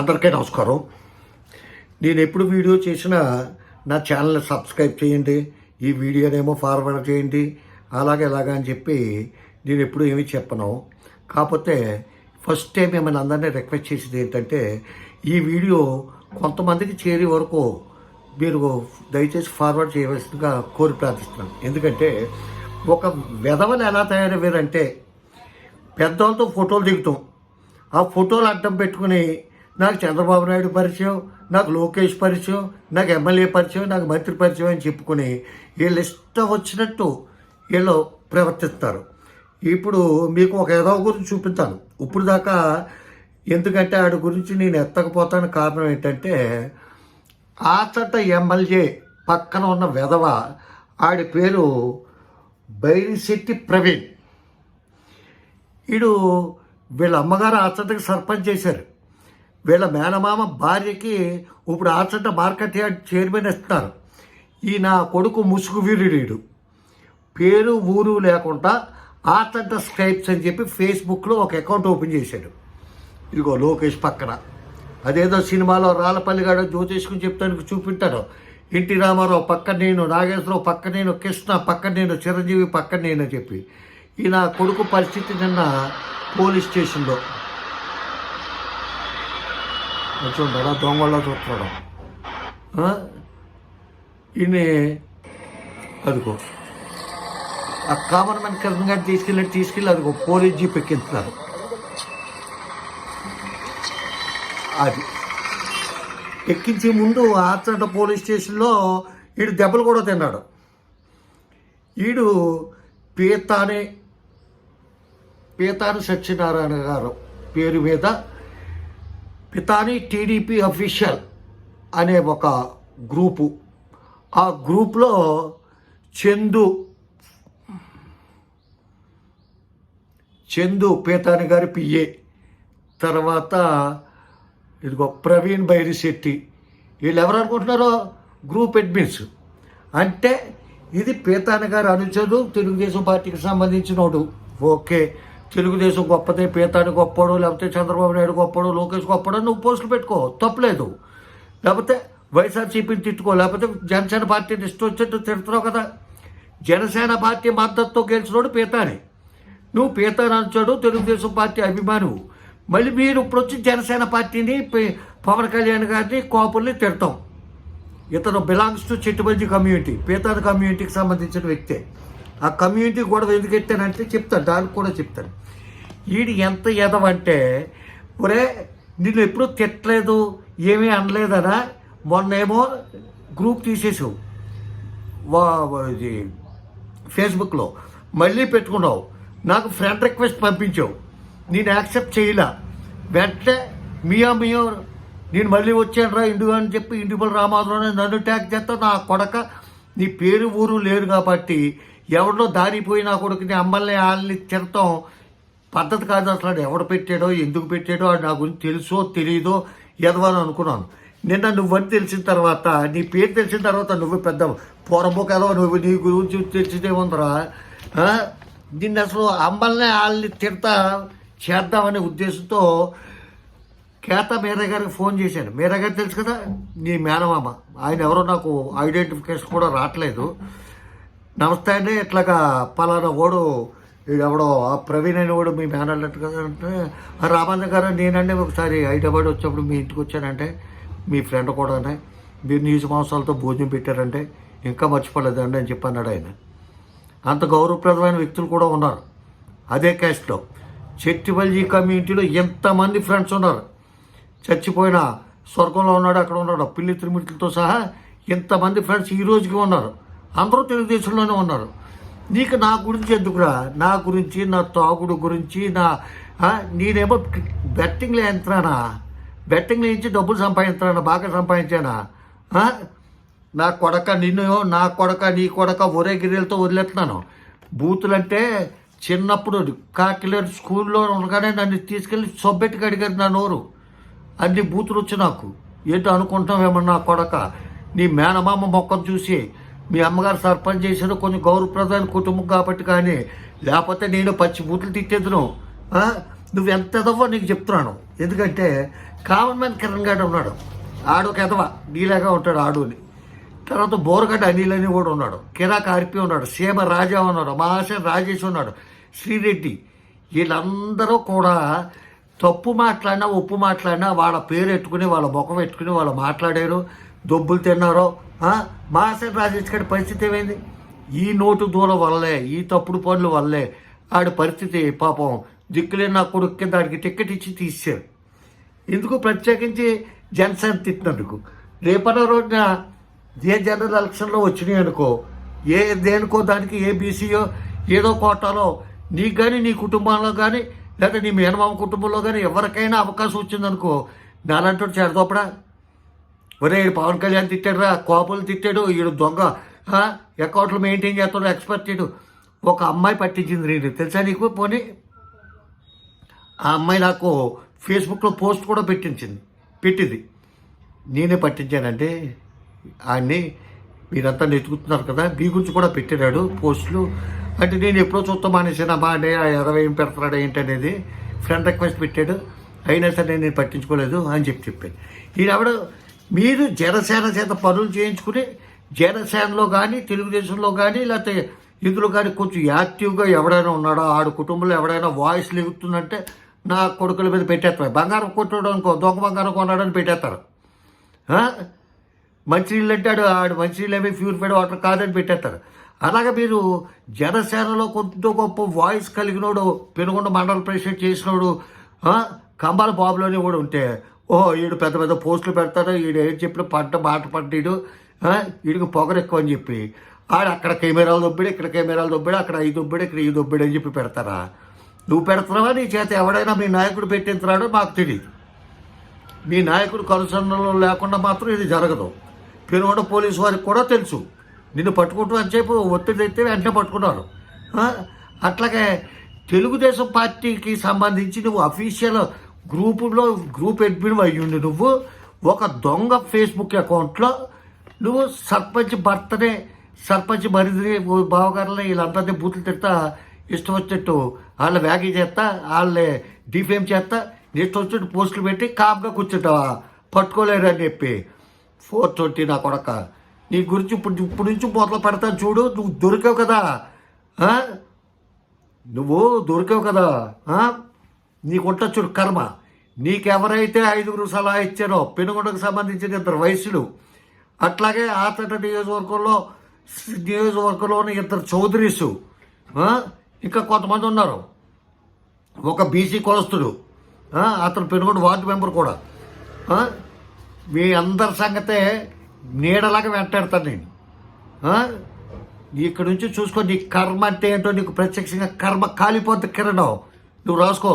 అందరికీ నమస్కారం. నేను ఎప్పుడు వీడియో చేసినా నా ఛానల్ని సబ్స్క్రైబ్ చేయండి ఈ వీడియోనేమో ఫార్వర్డ్ చేయండి అలాగే ఇలాగా అని చెప్పి నేను ఎప్పుడు ఏమీ చెప్పను. కాకపోతే ఫస్ట్ టైం మిమ్మల్ని అందరినీ రిక్వెస్ట్ చేసేది ఏంటంటే ఈ వీడియో కొంతమందికి చేరే వరకు మీరు దయచేసి ఫార్వర్డ్ చేయవలసిందిగా కోరి ప్రార్థిస్తున్నాను. ఎందుకంటే ఒక విధవలు ఎలా తయారయ్యారంటే పెద్దవాళ్ళతో ఫోటోలు దిగుతాం. ఆ ఫోటోలు అడ్డం పెట్టుకుని నాకు చంద్రబాబు నాయుడు పరిచయం నాకు లోకేష్ పరిచయం నాకు ఎమ్మెల్యే పరిచయం నాకు మంత్రి పరిచయం అని చెప్పుకుని వీళ్ళు ఇష్టం వచ్చినట్టు వీళ్ళు ప్రవర్తిస్తారు. ఇప్పుడు మీకు ఒక ఏదో గురించి చూపిస్తాను. ఇప్పుడు దాకా ఎందుకంటే ఆడి గురించి నేను ఎత్తకపోతాను కారణం ఏంటంటే ఆచట ఎమ్మెల్యే పక్కన ఉన్న వెధవ ఆడి పేరు బైరిశెట్టి ప్రవీణ్. వీడు వీళ్ళ అమ్మగారు ఆచంటకి సర్పంచ్ చేశారు. వీళ్ళ మేనమామ భార్యకి ఇప్పుడు ఆచంట మార్కెట్ యార్డ్ చైర్మన్ ఇస్తున్నారు. ఈ నా కొడుకు ముసుగు వీరుడు పేరు ఊరు లేకుండా ఆచంట స్క్రైప్స్ అని చెప్పి ఫేస్బుక్లో ఒక అకౌంట్ ఓపెన్ చేశాడు. ఇదిగో లోకేష్ పక్కన. అదేదో సినిమాలో రాళ్ళపల్లిగాడు జ్యోతిష్కుని చెప్తానికి చూపింటాడు ఎన్టీ రామారావు పక్క నేను నాగేశ్వరరావు పక్క నేను కృష్ణ పక్క నేను చిరంజీవి పక్క నేను అని చెప్పి. ఈ నా కొడుకు పరిస్థితి నిన్న పోలీస్ స్టేషన్లో చూడ్డా దొంగల్లో చూస్తాడు ఈయన అదిగో. ఆ కామన్ మ్యాన్ కిరణ్ గారు తీసుకెళ్ళి తీసుకెళ్ళి అదిగో పోలీస్ జీప్ ఎక్కించున్నారు అది. ఎక్కించే ముందు ఆచంట పోలీస్ స్టేషన్లో వీడు దెబ్బలు కూడా తిన్నాడు. వీడు పీతానే పీతాని సత్యనారాయణ గారు పేరు మీద పితాని టీడీపీ అఫీషియల్ అనే ఒక గ్రూపు. ఆ గ్రూప్లో చందు చందు పీతాని గారి పిఏ తర్వాత ఇదిగో ప్రవీణ్ బైరిశెట్టి. వీళ్ళు ఎవరు అనుకుంటున్నారో? గ్రూప్ అడ్మిన్స్ అంటే ఇది పీతాని గారు అనుచరుడు తెలుగుదేశం పార్టీకి సంబంధించినోడు. ఓకే. తెలుగుదేశం గొప్పదే పీతాని గొప్పడు లేకపోతే చంద్రబాబు నాయుడు గొప్పడు లోకేష్ గొప్పడు నువ్వు పోస్టులు పెట్టుకో. తప్పలేదు. లేకపోతే వైఎస్ఆర్సీపీని తిట్టుకో. లేకపోతే జనసేన పార్టీని ఇష్టం వచ్చినట్టు తిడుతున్నావు కదా. జనసేన పార్టీ మద్దతుతో గెలిచినోడు పీతాని. నువ్వు పీతాని అంచాడు తెలుగుదేశం పార్టీ అభిమానువు. మళ్ళీ మీరు ఇప్పుడు వచ్చి జనసేన పార్టీని పవన్ కళ్యాణ్ గారిని కోపుల్ని తిడతాం. ఇతను బిలాంగ్స్ టు చిట్టుబల్జి కమ్యూనిటీ పీతాని కమ్యూనిటీకి సంబంధించిన వ్యక్తే. ఆ కమ్యూనిటీ గొడవ ఎందుకు ఎత్తానంటే చెప్తాను దానికి కూడా చెప్తాను. వీడు ఎంత ఎదవంటే ఒరే నిన్ను ఎప్పుడూ తిట్టలేదు ఏమీ అనలేదనా? మొన్నేమో గ్రూప్ తీసేసావు. వా వా- ఇది ఫేస్బుక్లో. మళ్ళీ పెట్టుకున్నావు. నాకు ఫ్రెండ్ రిక్వెస్ట్ పంపించావు. నేను యాక్సెప్ట్ చేయలే. వెంటనే మియా మియో నేను మళ్ళీ వచ్చాను రా ఇండు అని చెప్పి ఇండిపల్ రామాధురావు నన్ను ట్యాగ్ చేస్తా నా కొడక నీ పేరు ఊరు లేరు కాబట్టి ఎవరిలో దారిపోయి కొడుకుని అమ్మల్ని వాళ్ళని తిడతాం. పద్ధతి కాదు అసలు ఎవడు పెట్టాడో ఎందుకు పెట్టాడో అది నా గురించి తెలుసో తెలియదో ఎదవని అనుకున్నాను. నిన్న నువ్వని తెలిసిన తర్వాత నీ పేరు తెలిసిన తర్వాత నువ్వు పెద్ద పొరబోక నువ్వు నీ గురించి తెలిసిదేముందరా ఉందరా. నిన్ను అసలు అమ్మల్ని వాళ్ళని తిడతా చేద్దామనే ఉద్దేశంతో కేత మీరా గారికి ఫోన్ చేశాను. మీరా గారు తెలుసు కదా నీ మేనమామ. ఆయన ఎవరో నాకు ఐడెంటిఫికేషన్ కూడా రావట్లేదు. నమస్తే అండి. ఇట్లాగా పలానా ఓడు ఎవడో ఆ ప్రవీణ్ అని వాడు మీ మేనన్నట్టు కదా అంటే రామాంజ గారు నేనండి ఒకసారి హైదరాబాద్ వచ్చినప్పుడు మీ ఇంటికి వచ్చానంటే మీ ఫ్రెండ్ కూడా మీరు నీచు మాంసాలతో భోజనం పెట్టారంటే ఇంకా మర్చిపోలేదండి అని చెప్పి అన్నాడు ఆయన. అంత గౌరవప్రదమైన వ్యక్తులు కూడా ఉన్నారు. అదే క్యాస్ట్లో. చెట్టిపల్లి కమ్యూనిటీలో ఎంతమంది ఫ్రెండ్స్ ఉన్నారు? చచ్చిపోయిన స్వర్గంలో ఉన్నాడు అక్కడ ఉన్నాడు పిల్లి త్రిమూర్తులతో సహా ఎంతమంది ఫ్రెండ్స్ ఈ రోజుకి ఉన్నారు? అందరూ తెలుగుదేశంలోనే ఉన్నారు. నీకు నా గురించి ఎందుకురా? నా గురించి నా తాగుడు గురించి నా నేనేమో బెట్టింగ్లు ఎంత్రానా బెట్టింగ్లు ఇచ్చి డబ్బులు సంపాదించానా బాగా సంపాదించానా? నా కొడక నిన్ను నా కొడక నీ కొడక ఒరే గిరెలతో వదిలేస్తున్నాను. బూతులంటే చిన్నప్పుడు కాకిలేరు స్కూల్లో ఉండగానే నన్ను తీసుకెళ్ళి సొబ్బెట్టుకు అడిగారు నా నోరు. అన్ని బూతులు వచ్చి నాకు. ఏంటో అనుకుంటామేమో నా కొడక? నీ మేనమామ మొక్కను చూసి మీ అమ్మగారు సర్పంచ్ చేసిన కొంచెం గౌరవప్రదమైన కుటుంబం కాబట్టి కానీ లేకపోతే నేను పచ్చి బూట్లు తిట్టేదును. నువ్వు ఎంత ఎదవో నీకు చెప్తున్నాను. ఎందుకంటే కామన్ మ్యాన్ కిరణ్ గడ్డ ఉన్నాడు. ఆడు ఒక ఎదవ నీలాగా ఉంటాడు ఆడుని. తర్వాత బోరగడ్డ అనిల్ అని కూడా ఉన్నాడు. కిరాక్ ఆర్పి ఉన్నాడు. సీమ రాజా ఉన్నాడు. మహాశయ రాజేష్ ఉన్నాడు. శ్రీరెడ్డి. వీళ్ళందరూ కూడా తప్పు మాట్లాడినా ఉప్పు మాట్లాడినా వాళ్ళ పేరు ఎత్తుకుని వాళ్ళ ముఖం పెట్టుకుని వాళ్ళు మాట్లాడారు. దొబ్బులు తిన్నారో మహాశయ రాజేష్ గారి పరిస్థితి ఏమైంది? ఈ నోటు దూరం వల్లే ఈ తప్పుడు పనుల వల్లే ఆడి పరిస్థితి పాపం దిక్కులేని నా కొడుక్కి దానికి టికెట్ ఇచ్చి తీశారు. ఎందుకు ప్రత్యేకించి జనసేన తిట్టినందుకు? రేపటి రోజున ఏ జనరల్ ఎలక్షన్లో వచ్చినాయి అనుకో ఏ దేనికో దానికి ఏ బీసీయో ఏదో కోటాలో నీకు కానీ నీ కుటుంబంలో కానీ లేదా నీ మేనమామ కుటుంబంలో కానీ ఎవరికైనా అవకాశం వచ్చిందనుకో నాలంటూ చేరదోపడా? ఒరే పవన్ కళ్యాణ్ తిట్టాడు రా కోపలు తిట్టాడు ఈడు దొంగ. అకౌంట్లు మెయింటైన్ చేస్తాడు ఎక్స్పర్ట్ చేయడు. ఒక అమ్మాయి పట్టించింది నేను తెలుసా నీకు? పోనీ. ఆ అమ్మాయి నాకు ఫేస్బుక్లో పోస్ట్ కూడా పెట్టించింది. పెట్టింది. నేనే పట్టించానంటే ఆయన్ని మీరంతా నెతుకుతున్నారు కదా మీ గురించి కూడా పెట్టినాడు పోస్టులు. అంటే నేను ఎప్పుడో చూస్తా మానేసాను అమ్మా అంటే ఆ ఏం పెడతాడు ఏంటనేది ఫ్రెండ్ రిక్వెస్ట్ పెట్టాడు. అయినా సరే నేను పట్టించుకోలేదు అని చెప్పి చెప్పాను ఈయనెవడు మీరు జనసేన చేత పనులు చేయించుకుని జనసేనలో కానీ తెలుగుదేశంలో కానీ లేకపోతే ఇందులో కానీ కొంచెం యాక్టివ్గా ఎవడైనా ఉన్నాడో? ఆడు కుటుంబంలో ఎవడైనా వాయిస్ లెగుతుందంటే నా కొడుకుల మీద పెట్టేస్తారు. బంగారం కొట్టాడు అనుకో దొంగ బంగారం కొన్నాడని పెట్టేస్తారు. మంచి మంచినీళ్ళు అంటాడు ఆడు మంచినీళ్ళు ఏమి ప్యూరిఫైడ్ వాటర్ కాదని పెట్టేస్తారు. అలాగే మీరు జనసేనలో కొంత గొప్ప వాయిస్ కలిగినోడు పెనుగొండ మండల ప్రెసిడెంట్ చేసినోడు కంబాల బాబులోనే కూడా ఉంటే ఓ ఈడు పెద్ద పెద్ద పోస్టులు పెడతాడు ఈడు ఏం చెప్పిన పంట మాట పట్టిడు వీడికి పొగరు ఎక్కువ అని చెప్పి. ఆడు అక్కడ కెమెరాలు దొబ్బిడు ఇక్కడ కెమెరాలు దొబ్బిడు అక్కడ ఐదు దొబ్బిడు ఇక్కడ ఈ దొబ్బిడు అని చెప్పి పెడతారా? నువ్వు పెడుతున్నావా నీ చేత? ఎవడైనా మీ నాయకుడు పెట్టించరాడో మాకు తెలియదు మీ నాయకుడు కనుసన్నలు లేకుండా మాత్రం ఇది జరగదు. పెనుగొండ పోలీసు వారికి కూడా తెలుసు. నిన్ను పట్టుకుంటూ అని చెప్పి ఒత్తిడి అయితే వెంటనే పట్టుకున్నారు అట్లాగే తెలుగుదేశం పార్టీకి సంబంధించి నువ్వు అఫీషియల్ గ్రూపులో గ్రూప్ అడ్మిన్ అయ్యుండి నువ్వు. ఒక దొంగ ఫేస్బుక్ అకౌంట్లో నువ్వు సర్పంచ్ భర్తనే సర్పంచ్ మరిదిని బావగారులని వీళ్ళందరినీ బూతులు తిడతా ఇష్టం వచ్చినట్టు వాళ్ళ వ్యాఖ్య చేస్తా వాళ్ళని డిఫేమ్ చేస్తా ఇష్టం వచ్చినట్టు పోస్టులు పెట్టి కామ్గా కూర్చుంటావా? పట్టుకోలేరు అని చెప్పి. ఫోర్ ట్వంటీ నా కొడక. నీ గురించి ఇప్పుడు ఇప్పుడు నుంచి మొదలు పెడతాను చూడు. నువ్వు దొరికావు కదా. నువ్వు దొరికావు కదా. నీకుంట చూడు కర్మ. నీకెవరైతే ఐదుగురు సలహా ఇచ్చారో పెనుగొండకు సంబంధించిన ఇద్దరు వయసులు అట్లాగే ఆతట నియోజకవర్గంలో నియోజకవర్గంలోని ఇద్దరు చౌదరీసు ఇంకా కొంతమంది ఉన్నారు. ఒక బీసీ కులస్తుడు అతను పెనుగొండ వార్డు మెంబర్ కూడా. మీ అందరి సంగతే నీడలాగా వెంటాడతాను నేను. ఇక్కడ నుంచి చూసుకో నీ కర్మ అంటే ఏంటో నీకు ప్రత్యక్షంగా కర్మ కాలిపోద్ది కిరణం. నువ్వు రాసుకో.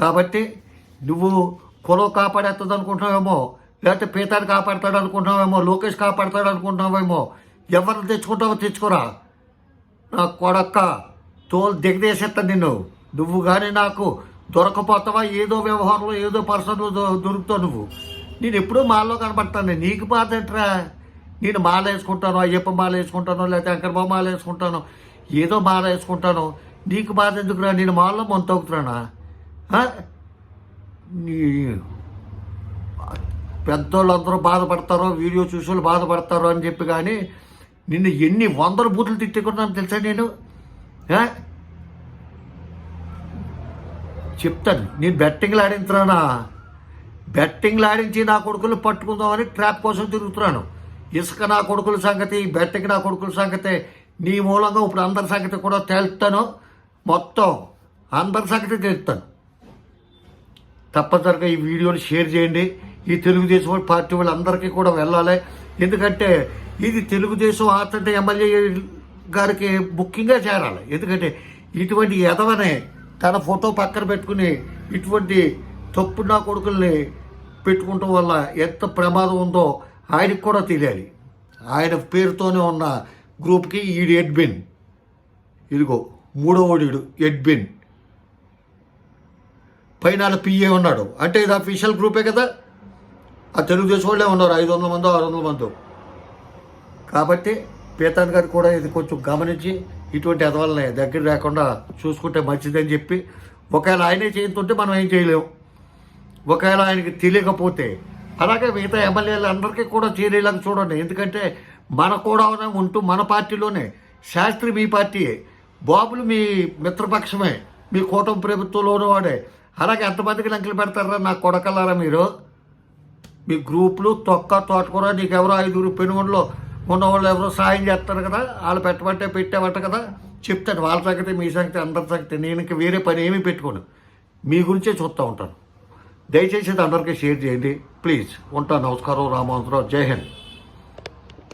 కాబట్టి నువ్వు కులం కాపాడేస్తుంది అనుకుంటున్నావేమో లేకపోతే పీతాన్ని కాపాడతాడు అనుకుంటున్నావేమో లోకేష్ కాపాడతాడు అనుకుంటున్నావేమో ఎవరిని తెచ్చుకుంటావో తెచ్చుకోరా. నా కొడక్క తోలు దిగదేసేస్తాను నిన్ను. నువ్వు కానీ నాకు దొరకపోతావా? ఏదో వ్యవహారంలో ఏదో పర్సన్లో దొరుకుతావు నువ్వు. నేను ఎప్పుడూ మాల్లో కనబడతాను. నీకు బాధ ఏంట్రా? నేను మాల వేసుకుంటాను అయ్యప్ప మాల వేసుకుంటాను లేకపోతే అంకరబాబు మాల వేసుకుంటాను ఏదో మాల వేసుకుంటాను నీకు బాధ ఎందుకురా? నేను మాల్లో మొంతవుతున్నానా? పెద్దోళ్ళందరూ బాధపడతారో వీడియో చూసి వాళ్ళు బాధపడతారో అని చెప్పి కానీ నిన్ను ఎన్ని వందల బూతులు తిట్టుకున్నాను తెలుసా నేను? చెప్తాను. నేను బెట్టింగ్లు ఆడించున్నానా బెట్టింగ్లు ఆడించి నా కొడుకులు పట్టుకుందామని ట్రాప్ కోసం తిరుగుతున్నాను. ఇసుక నా కొడుకుల సంగతి బెట్టింగ్ నా కొడుకుల సంగతి నీ మూలంగా ఇప్పుడు అందరి సంగతి కూడా తేలుతాను. మొత్తం అందరి సంగతి తెలుస్తాను తప్పనిసరిగా ఈ వీడియోని షేర్ చేయండి. ఈ తెలుగుదేశం పార్టీ వాళ్ళందరికీ కూడా వెళ్ళాలి. ఎందుకంటే ఇది తెలుగుదేశం ఆచంట ఎమ్మెల్యే గారికి ముఖ్యంగా చేరాలి. ఎందుకంటే ఇటువంటి ఎదవనే తన ఫోటో పక్కన పెట్టుకుని ఇటువంటి తప్పు నా కొడుకుల్ని పెట్టుకుంటాం వల్ల ఎంత ప్రమాదం ఉందో ఆయనకు కూడా తెలియాలి. ఆయన పేరుతోనే ఉన్న గ్రూప్కి ఈడు ఎడ్బిన్. ఇదిగో మూడో ఓడిడు ఎడ్బిన్. పైన పిఏ ఉన్నాడు. అంటే ఇది అఫీషియల్ గ్రూపే కదా? ఆ తెలుగుదేశం వాళ్ళే ఉన్నారు. ఐదు వందల మందో ఆరు వందల మందో. కాబట్టి పీతాన్ గారు కూడా ఇది కొంచెం గమనించి ఇటువంటి ఎదవల్ని దగ్గర లేకుండా చూసుకుంటే మంచిదని చెప్పి ఒకవేళ ఆయనే చేయించుంటే మనం ఏం చేయలేము ఒకవేళ ఆయనకి తెలియకపోతే అలాగే మిగతా ఎమ్మెల్యేలు అందరికీ కూడా చేరేలాగా చూడండి. ఎందుకంటే మన కూడా ఉంటూ మన పార్టీలోనే శాస్త్రి మీ పార్టీయే. బాబులు మీ మిత్రపక్షమే. మీ కూటమి ప్రభుత్వంలోనూ వాడే. అలాగే ఎంతమందికి లంకెలు పెడతారా? నా కొడకల్లారా మీరు? మీ గ్రూపులు తొక్క తోటకూర నీకు ఎవరో ఐదుగురు పెనుగొండలో ఉన్న వాళ్ళు ఎవరో సాయం చేస్తారు కదా? వాళ్ళు పెట్టమంటే పెట్టామంట కదా? చెప్తాను వాళ్ళ సంగతి మీ సంగతి అందరి సంగతి. నేను ఇంకా వేరే పని ఏమీ పెట్టుకోను. మీ గురించే చూస్తూ ఉంటాను. దయచేసి అందరికీ షేర్ చేయండి. ప్లీజ్. ఉంటాను. నమస్కారం. రామవంతరావు జై హింద్.